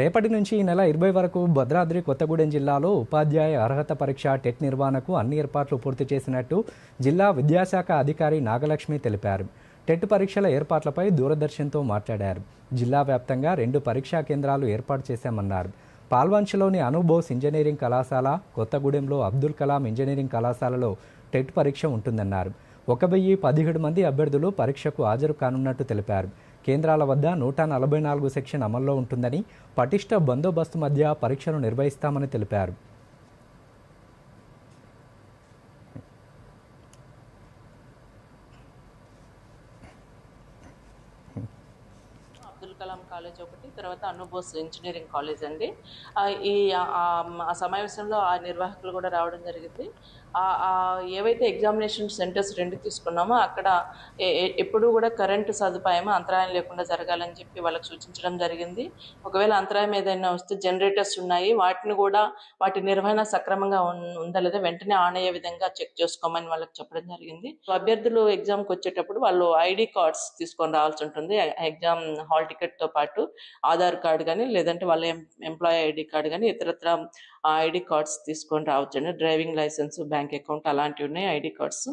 రేపటి నుంచి ఈ నెల ఇరవై వరకు భద్రాద్రి కొత్తగూడెం జిల్లాలో ఉపాధ్యాయ అర్హత పరీక్ష టెట్ నిర్వహణకు అన్ని ఏర్పాట్లు పూర్తి చేసినట్టు జిల్లా విద్యాశాఖ అధికారి నాగలక్ష్మి తెలిపారు. టెట్ పరీక్షల ఏర్పాట్లపై దూరదర్శన్తో మాట్లాడారు. జిల్లా వ్యాప్తంగా రెండు పరీక్షా కేంద్రాలు ఏర్పాటు చేశామన్నారు. పాల్వంచలోని అనుబోస్ ఇంజనీరింగ్ కళాశాల కొత్తగూడెంలో అబ్దుల్ కలాం ఇంజనీరింగ్ కళాశాలలో టెట్ పరీక్ష ఉంటుందన్నారు. ఒక వెయ్యి పదిహేడు మంది అభ్యర్థులు పరీక్షకు హాజరు కానున్నట్టు తెలిపారు. కేంద్రాల వద్ద నూట నలభై నాలుగు సెక్షన్ అమల్లో ఉంటుందని పటిష్ట బందోబస్తు మధ్య పరీక్షలు నిర్వహిస్తామని తెలిపారు. అబ్దుల్ కలాం కాలేజ్ ఒకటి తర్వాత అనుబోస్ ఇంజనీరింగ్ కాలేజ్ అండి. ఈ ఆ- సమావేశంలో ఆ నిర్వాహకులు కూడా రావడం జరిగింది. ఏవైతే ఎగ్జామినేషన్ సెంటర్స్ రెండు తీసుకున్నామో అక్కడ ఎప్పుడూ కూడా కరెంటు సదుపాయం అంతరాయం లేకుండా జరగాలని చెప్పి వాళ్ళకి సూచించడం జరిగింది. ఒకవేళ అంతరాయం ఏదైనా వస్తే జనరేటర్స్ ఉన్నాయి. వాటిని కూడా వాటి నిర్వహణ సక్రమంగా ఉందా లేదా వెంటనే ఆన్ అయ్యే విధంగా చెక్ చేసుకోమని వాళ్ళకి చెప్పడం జరిగింది. అభ్యర్థులు ఎగ్జామ్కి వచ్చేటప్పుడు వాళ్ళు ఐడి కార్డ్స్ తీసుకొని రావాల్సి ఉంటుంది. ఎగ్జామ్ హాల్ టికెట్ తో పాటు ఆధార్ కార్డు కానీ లేదంటే వాళ్ళ ఎంప్లాయీ ఐడి కార్డు కానీ ఇతరత్ర ఐడి కార్డ్స్ తీసుకొని రావచ్చండి. డ్రైవింగ్ లైసెన్స్ బ్యాంక్ అకౌంట్ అలాంటివి ఉన్నాయి. ID cards